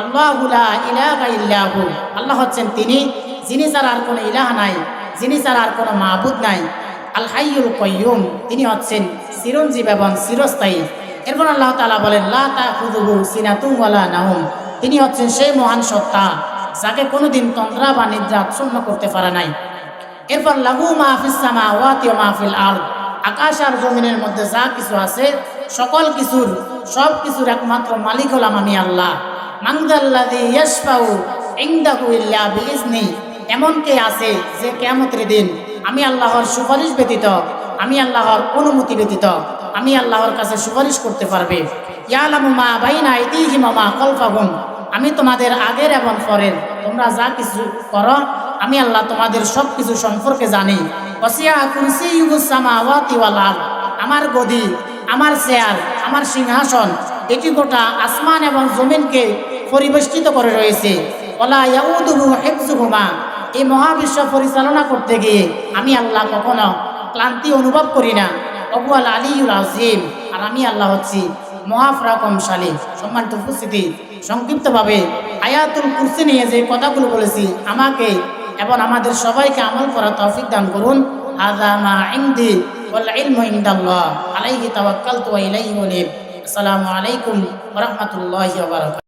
আল্লাহুলা ইলাহা আল্লাহ হচ্ছেন তিনি, যিনি ছাড়া আর কোনো ইলাহ নাই, যিনি ছাড়া আর কোনো মাহবুদ নাই। আল হাইয়ুল কয়্যুম তিনি হচ্ছেন চিরঞ্জীব এবং চিরস্থায়ী। এরপর আল্লাহ তাআলা বলেন, লা সিনাতুম ওয়ালা নাহুম তিনি হচ্ছেন সেই মহান সত্তা, যাকে কোনোদিন তন্দ্রা বা নিদ্রা আচ্ছন্ন করতে পারে নাই। এরপর লাহু মাহফিস সামাওয়াতি ওয়া মাহফিল আরদ। আকাশ আর জমিনের মধ্যে যা কিছু আছে, সকল কিছুর সব কিছুর একমাত্র মালিক হলাম আমি আল্লাহ। মাংদাল্লাযী ইয়াশফাউ ইনদাহু ইল্লা বিইজনি এমন কে আছে যে কিয়ামতের দিন আমি আল্লাহর সুপারিশ ব্যতীত, আমি আল্লাহর অনুমতি ব্যতীত, আমি আল্লাহর কাছে সুপারিশ করতে পারবে। ইয়ালামু মা বাইনা আইদিহিম মা খালফাহুম। আমি তোমাদের আগের এবং পরের, তোমরা যা কিছু করো, আমি আল্লাহ তোমাদের সব কিছু সম্পর্কে জানি। ওয়াল আরদ। আমার গদি, আমার চেয়ার, আমার সিংহাসন, এটি গোটা আসমান এবং জমিনকে পরিবেষ্টিত করে রয়েছে। এই মহাবিশ্ব পরিচালনা করতে গিয়ে আমি আল্লাহ কখনো ক্লান্তি অনুভব করি না। অবুয়াল আলিউল আজিম। আর আমি আল্লাহ হচ্ছি মহাফরাকমশালী সম্মানিত উপস্থিতি, সংক্ষিপ্তভাবে আয়াতুল কুরসি নিয়ে যে কথাগুলো বলেছি, আমাকে এবং আমাদের সবাইকে আমল করা তৌফিক দান করুন। মা ইনদি ওয়াল ইলমু ইনদাল্লাহ। আলাইহি তাওয়াক্কালতু ওয়া ইলাইহি উনীব। আসসালামু আলাইকুম ওয়া রাহমাতুল্লাহি ওয়া বারাকাতুহু।